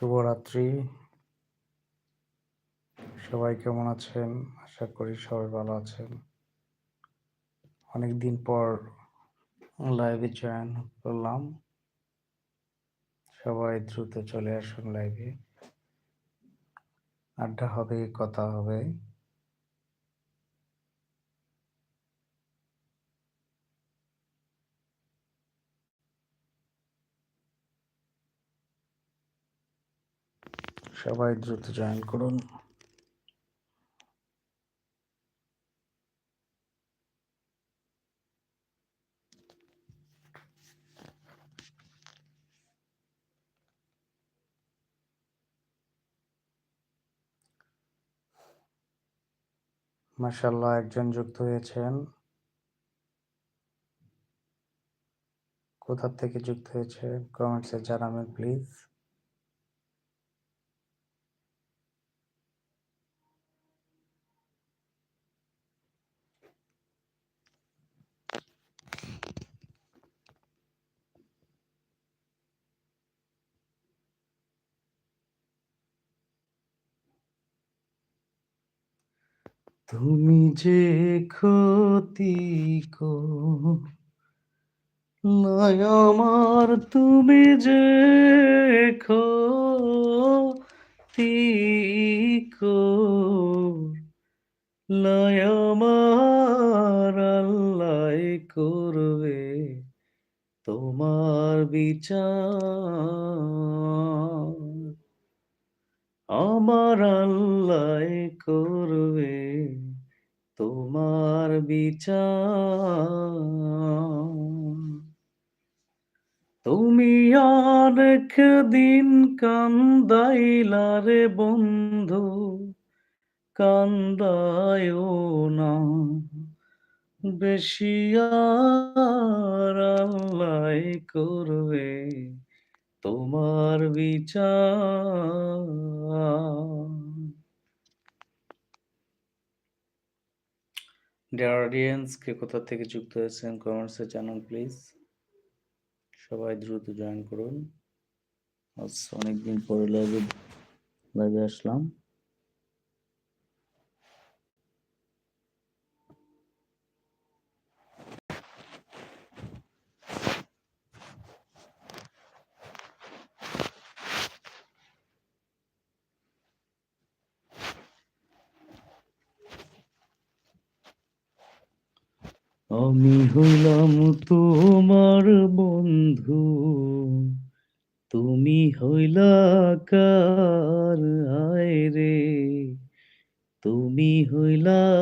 শুভরাত্রি। সবাই কেমন আছেন? আশা করি সবাই ভালো আছেন। অনেকদিন পর লাইভে জয়েন করলাম। সবাই দ্রুত চলে আসুন লাইভে আড্ডা হবে, কথা হবে। সবাই দ্রুত জয়েন করুন। মাসাল্লাহ একজন যুক্ত হয়েছেন। কোথা থেকে যুক্ত হয়েছে? কমেন্টসে জানাবেন প্লিজ তুমি যে ক্ষতি নয় আমার তুমি যে ক্ষতি নয় আমার আল্লাহ করবে তোমার বিচার। আমার আল্লাহ করবে তোমার বিচার। তুমি অনেক দিন কান্দাইলা রে বন্ধু কান্দায় না। বেশি আর আল্লাহ করবে তোমার বিচার। অডিয়েন্স কে কোথা থেকে যুক্ত হয়েছেন কমেন্টসে জানান প্লিজ সবাই দ্রুত জয়েন করুন। অনেকদিন পরে লাইভে লাইভে আসলাম। আমি হইলাম তোমার বন্ধু। তুমি হইলা কার আয় রে? তুমি হইলা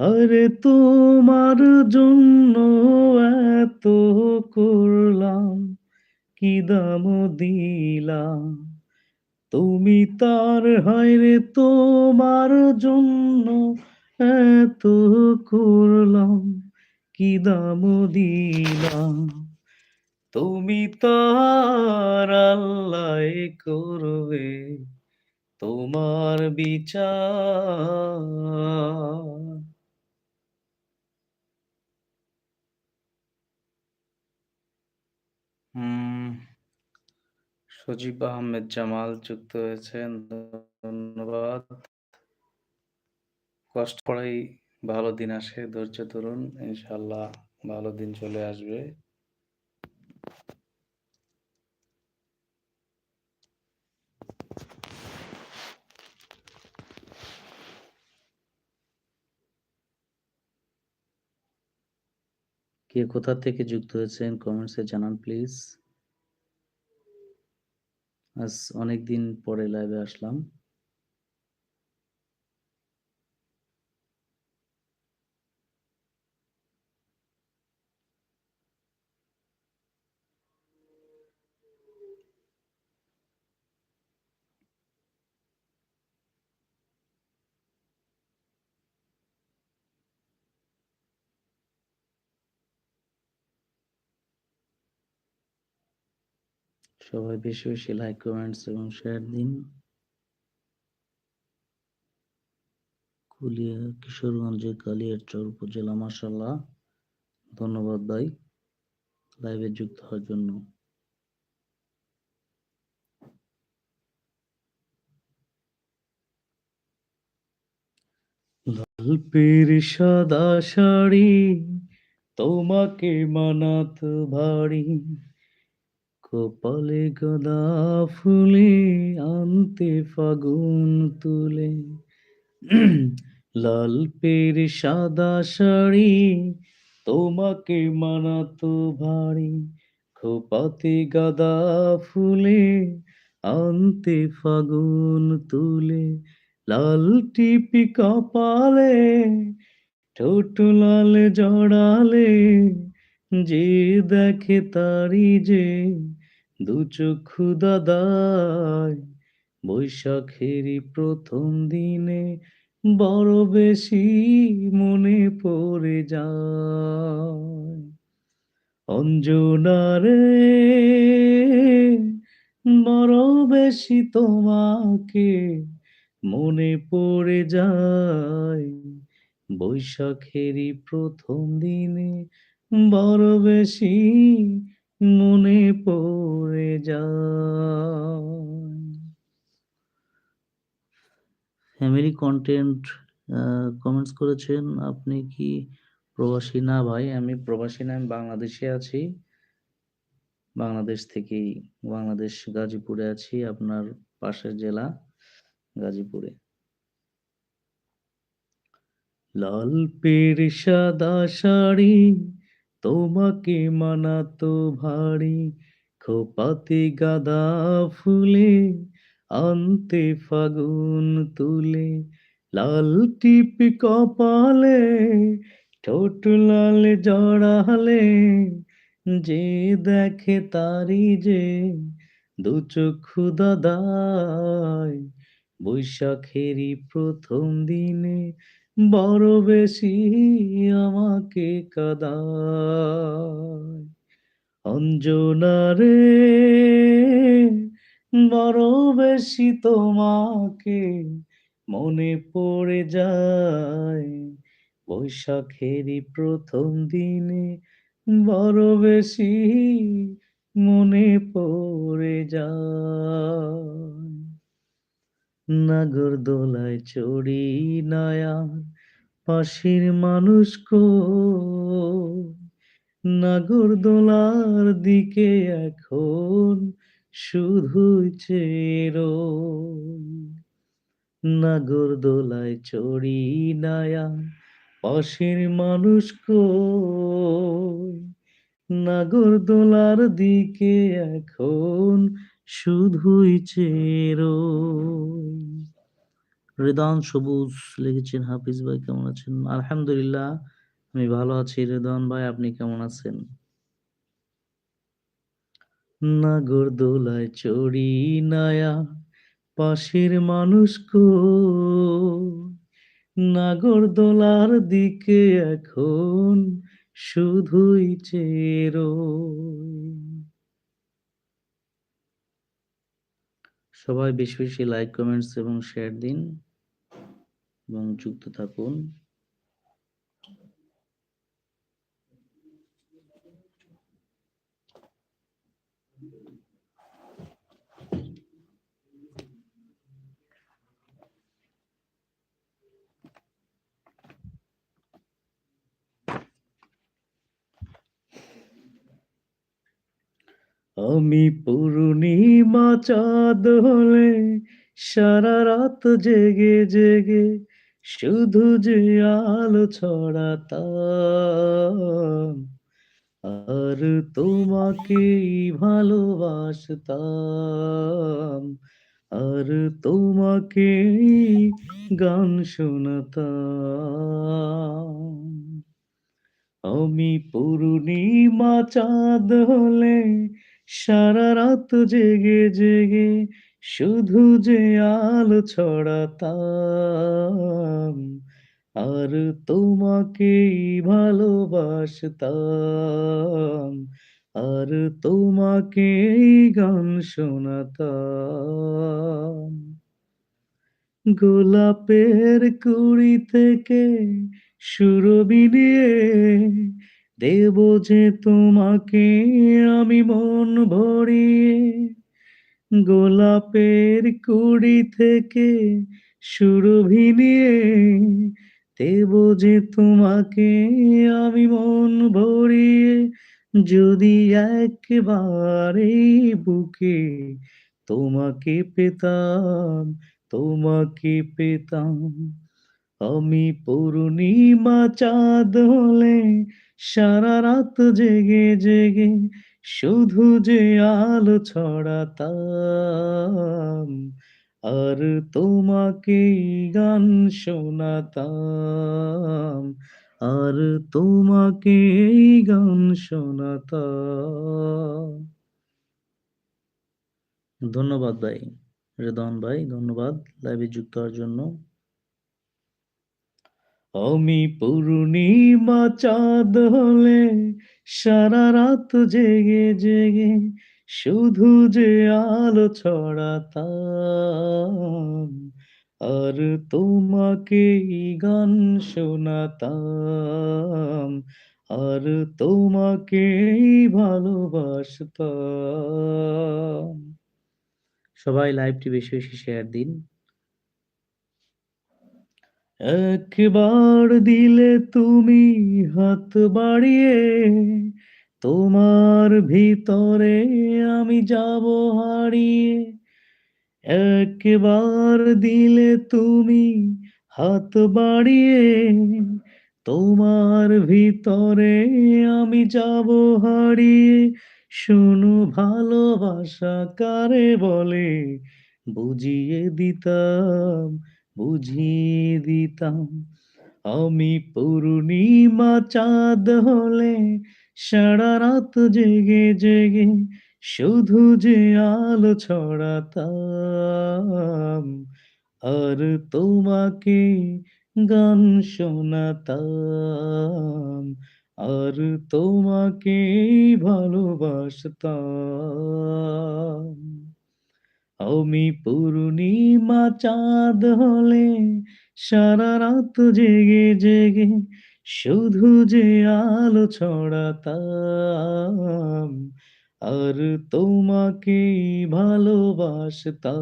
হরে তোমার জন্য এত করলাম, কি দাম দিলাম? তুমি তার হায়রে তোমার জন্য এত করলাম, কি দাম দিলাম? তুমি তার আল্লাহ করবে তোমার বিচার। হুম। সজীব আহমেদ জামাল যুক্ত হয়েছেন। ধন্যবাদ। কষ্ট করেই ভালো দিন আসে, ধৈর্য ধরুন ইনশাল্লাহ ভালো দিন চলে আসবে। কে কোথা থেকে যুক্ত হয়েছেন, কমেন্টসে জানান প্লিজ। আজ অনেকদিন পরে লাইভে আসলাম। সবাই বেশি বেশি লাইক কমেন্টস এবং শেয়ার দিন। কুলিয়া কিশোরগঞ্জের কালিয়ারচর উপজেলা মাসাল্লাহ ধন্যবাদ ভাই লাইভে যুক্ত হওয়ার জন্য। গল্পের সাদা শাড়ি, তোমাকে মানাত ভারী। কপালে গদা ফুলে আনতে ফাগুন তুলে। লাল পের সাদা শাড়ি তোমাকে মানাতো ভারী। খোপাতে গাদা ফুলে আনতে ফাগুন তুলে। লাল টিপি কপালে, ঠোঁট লাল জড়ালে, যে দেখে তারি যে দু চক্ষু দাদায় বৈশাখেরই প্রথম দিনে বড় বেশি মনে পড়ে যায়। অঞ্জনা রে বড় বেশি তোমাকে মনে পড়ে যায়। বৈশাখেরই প্রথম দিনে বড় বেশি মনে পড়ে যায়। ফ্যামিলি কন্টেন্ট কমেন্টস করেছেন, আপনি কি প্রবাসী? না ভাই, আমি প্রবাসী না, আমি বাংলাদেশে আছি। বাংলাদেশ থেকেই, বাংলাদেশ গাজীপুরে আছি, আপনার পাশের জেলা গাজীপুরে। লাল পের সাদা শাড়ি তোমাকে মানাতো ভারী খোপাতে গাদা ফুলে, আনতে ফাগুন তুলে, লাল টিপ কপালে, ঠোঁট লাল জড়ালে, যে দেখে তারি যে দু চক্ষু দাদায় বৈশাখেরই প্রথম দিনে বড় বেশি আমাকে কাদায়। অঞ্জনা রে, বড় বেশি তোমাকে মনে পড়ে যায়। বৈশাখেরই প্রথম দিনে বড় বেশি মনে পড়ে যায়। নাগর দোলায় চড়ি নয়ার, পাশের মানুষ কো নাগর দোলার দিকে এখন শুধু চেরো। নাগর দোলায় চড়ি নায়া পাশের মানুষ কো নাগর দোলার দিকে এখন শুধুই চেরো। রেদান, সবুজ লিখেছেন হাফিজ ভাই, কেমন আছেন? আলহামদুলিল্লাহ, আমি ভালো আছি। রেদান ভাই, আপনি কেমন আছেন? নাগর দোলায় চড়ি নায়া, পাশের মানুষ কো নাগর দোলার দিকে এখন শুধুই চেরো। সবাই বেশি বেশি লাইক কমেন্টস এবং শেয়ার দিন এবং যুক্ত থাকুন। আমি পূর্ণিমা চাঁদ হলে সারা রাত জেগে জেগে শুধু যে আলো ছড়াতাম, আর তোমাকেই ভালোবাসতাম, আর তোমাকেই গান শোনাতাম। আমি পূর্ণিমা চাঁদ হলে সারা রাত জেগে জেগে শুধু যে আলো ছড়াতাম, আর তোমাকেই ভালোবাসতাম, আর তোমাকেই গান শোনাতাম। গোলাপের কুড়ি থেকে সুরবি নিয়ে দেব যে তোমাকে আমি মন ভরিয়ে গোলাপের কুড়ি থেকে সুরভি নিয়ে দেব যে তোমাকে আমি মন ভরিয়ে যদি একবারে বুকে তোমাকে পেতাম তোমাকে পেতাম। আমি পূর্ণিমা চাঁদ হলে সারা রাত জেগে জেগে শুধু যে আলো ছড়াতাম, আর তোমাকেই গান শোনাতাম, আর তোমাকেই গান শোনাতাম। ধন্যবাদ ভাই রেদন ভাই, ধন্যবাদ লাইভে যুক্ত হওয়ার জন্য। আমি পূর্ণিমা চাঁদ হলে সারা রাত জেগে জেগে শুধু যে আলো ছড়াতাম, আর তোমাকে গান শোনাতাম, আর তোমাকে ভালোবাসতাম। সবাই লাইভটি বেশি বেশি শেয়ার দিন। একবার দিলে তুমি হাত বাড়িয়ে তোমার ভিতরে আমি যাব হারিয়ে। একবার দিলে তুমি হাত বাড়িয়ে তোমার ভিতরে আমি যাব হারিয়ে। শুনু ভালোবাসা কারে বলে? বুঝিয়ে দিতাম বুঝিয়ে দিতাম। আমি পূর্ণিমা চাঁদ হলে সারা রাত জেগে জেগে শুধু যে আলো ছড়াতাম আর তোমাকে গান শোনাতাম আর তোমাকে ভালোবাসতাম। আমি পূর্ণিমা চাঁদ হলে সারা রাত জেগে জেগে শুধু যে আলো ছড়াতাম, আর তোমাকে ভালোবাসতাম,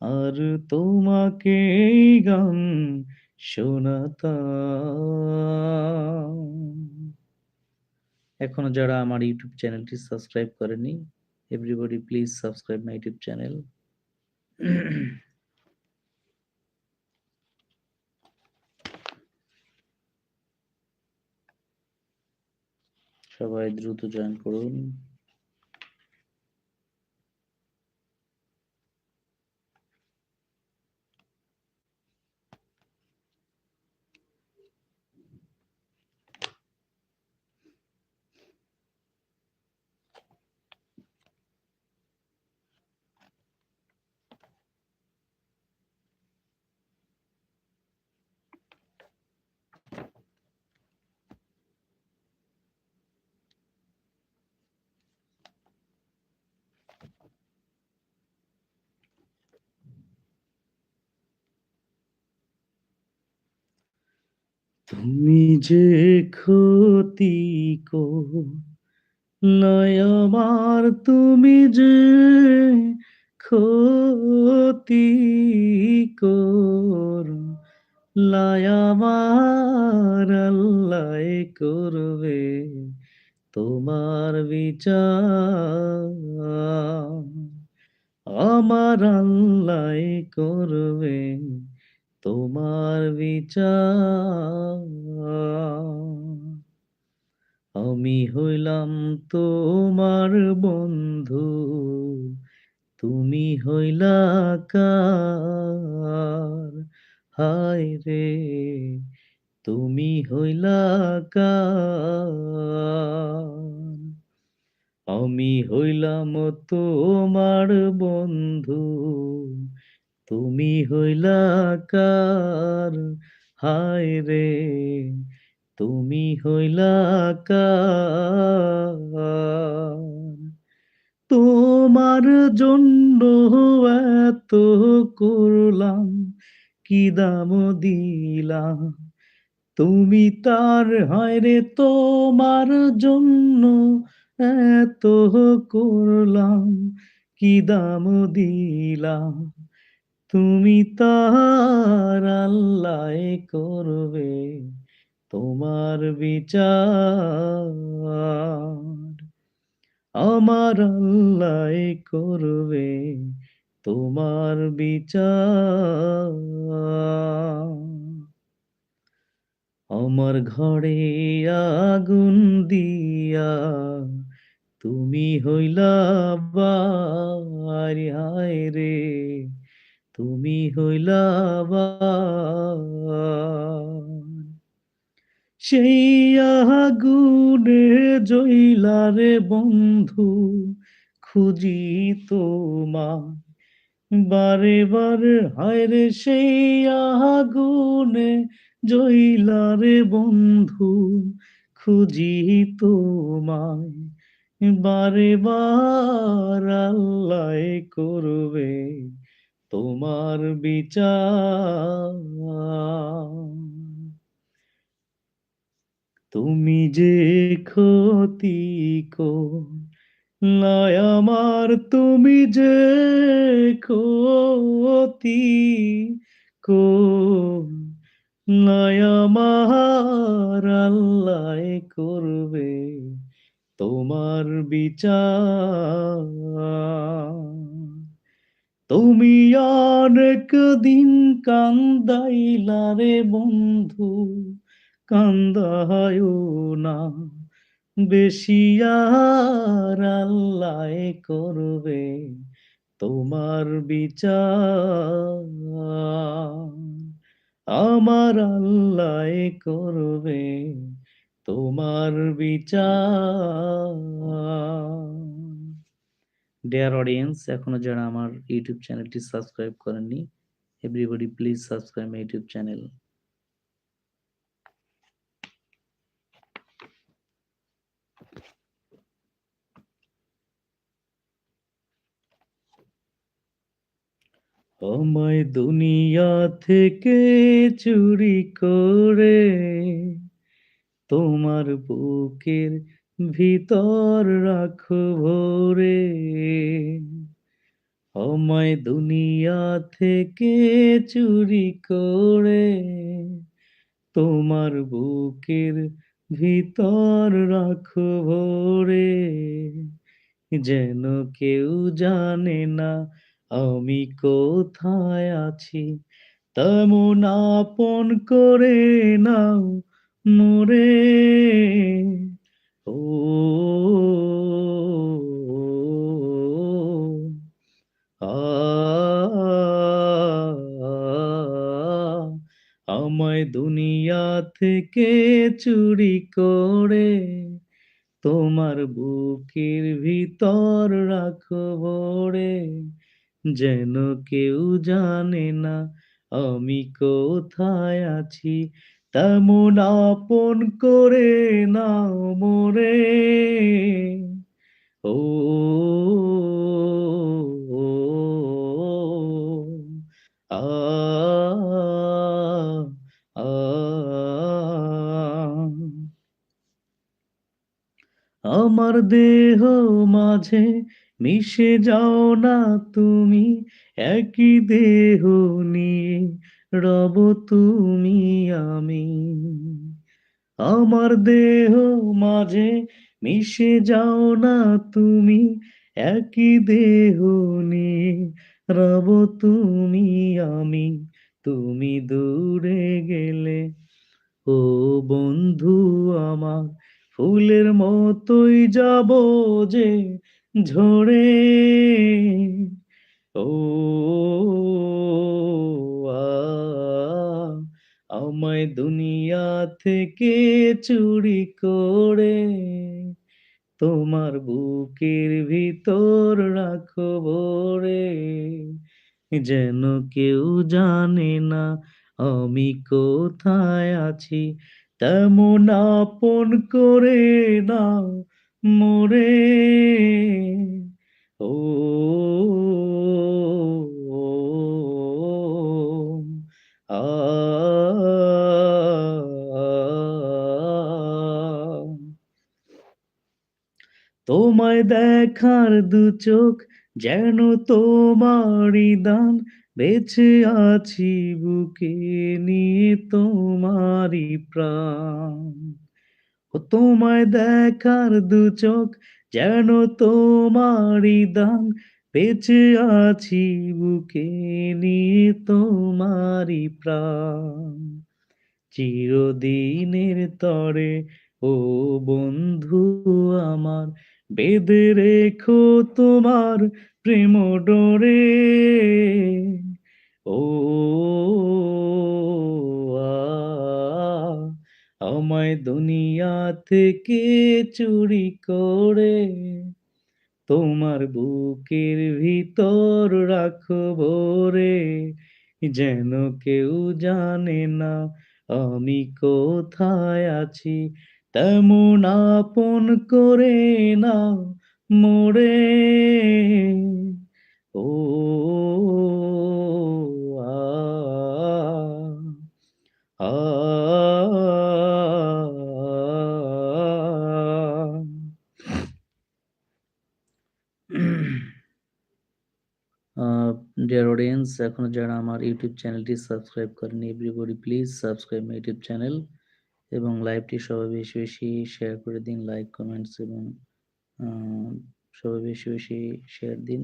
আর তোমাকে গান শোনাতাম। এখনও যারা আমার ইউটিউব চ্যানেলটি সাবস্ক্রাইব করেনি everybody please subscribe my youtube channel সবাই দ্রুত জয়েন করুন তুমি যে ক্ষতি কো আমার, তুমি যে ক্ষতি কর আমার, আল্লাহ করবে তোমার বিচার। আমার আল্লাহ করবে তোমার বিচার। আমি হইলাম তোমার বন্ধু, তুমি হইলা কার? হায় রে, তুমি হইলা কার? আমি হইলাম তোমার বন্ধু তুমি হইলা কার? হায় রে, তুমি হইলা কার? তোমার জন্য এত করলাম, কি দাম দিলাম? তুমি তার, হায় রে, তোমার জন্য এত করলাম, কি দাম দিলাম? তুমি তার আল্লাহ করবে তোমার বিচার। আমার আল্লাহ করবে তোমার বিচার। আমার ঘরে আগুন দিয়া তুমি হইলা বাড়ি রে। তুমি হইলা। সেই আগুনে জইলা রে বন্ধু, খুঁজি বারে বারে, হায় রে সেই আগুনে জইলা রে বন্ধু, খুঁজি তোমায় বারে বার আল্লাহ করবে তোমার বিচার। তুমি যে ক্ষতি লয় আমার, তুমি যে ক্ষতি আমার, আল্লাহ করবে তোমার বিচার। তুমি অনেক দিন কান্দাইলা রে বন্ধু কান্দায় না। বেশি আর আল্লাহ করবে তোমার বিচার। আমার আল্লাহ করবে তোমার বিচার। ডিয়ার অডিয়েন্স এখনও যারা আমার ইউটিউব চ্যানেলটি সাবস্ক্রাইব করেননি everybody please subscribe my YouTube channel আমায় দুনিয়া থেকে চুরি করে তোমার বুকের ভিতর রাখো ভরে আমায় দুনিয়া থেকে চুরি করে তোমার বুকের ভিতর রাখো ভরে। যেন কেউ জানে না আমি কোথায় আছি। তেমন আপন করে নাও মোরে ও দুনিয়া থেকে চুরি করে তোমার বুকের ভিতর রাখো ভরে। যেন কেউ জানে না আমি কোথায় আছি। তেমন আপন করে নাও মোরে। ও দেহ মাঝে মিশে যাও না তুমি, একই দেহ নিয়ে রব তুমি আমি। আমার দেহ মাঝে মিশে যাও না তুমি, একই দেহ নিয়ে রব তুমি আমি। তুমি দূরে গেলে, ও বন্ধু আমার ফুলের মতোই যাব যে ঝরে। ও আমায় দুনিয়া থেকে চুরি করে তোমার বুকের ভিতর রাখো ভরে। যেন কেউ জানে না আমি কোথায় আছি তেমন আপন করে নাও মোরে ও আ তোমায় দেখার দু চোখ যেন তোমারই দান বেঁচে আছি বুকে নিয়ে তোমারই প্রাণ। ও তোমায় দেখার দু চোখ যেন তোমারই দান। বেঁচে আছি বুকে নিয়ে তোমারই প্রাণ। চিরদিনের তরে ও বন্ধু আমার, বেঁধে রেখো তোমার প্রেম ডোরে ও আমায় দুনিয়া থেকে চুরি করে তোমার বুকের ভিতর রাখব রে। যেন কেউ জানে না আমি কোথায় আছি। তেমন আপন করে না মোরে। এখনও যারা আমার ইউটিউব চ্যানেলটি সাবস্ক্রাইব করেনি everybody please subscribe my YouTube channel এবং লাইভটি সবাই বেশি বেশি শেয়ার করে দিন লাইক কমেন্টস এবং সবাই বেশি বেশি শেয়ার দিন।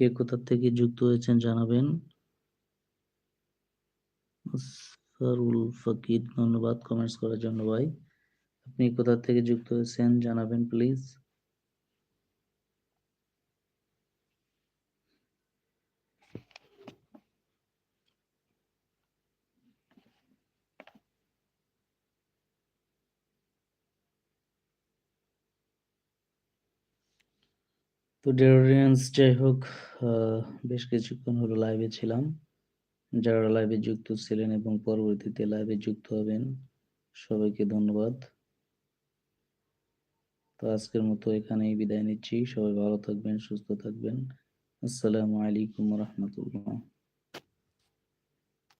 কে কোথা থেকে যুক্ত হয়েছেন জানাবেন। সারুল ফকির ধন্যবাদ কমেন্টস করার জন্য ভাই। আপনি কোথা থেকে যুক্ত হয়েছেন জানাবেন প্লিজ ডিয়ার যাই হোক বেশ কিছুক্ষণ হলো লাইভে ছিলাম। যারা লাইভে যুক্ত ছিলেন এবং পরবর্তীতে লাইভে যুক্ত হবেন, সবাইকে ধন্যবাদ। তো আজকের মতো এখানেই বিদায় নিচ্ছি। সবাই ভালো থাকবেন, সুস্থ থাকবেন। আসসালামু আলাইকুম রহমতুল্লাহ।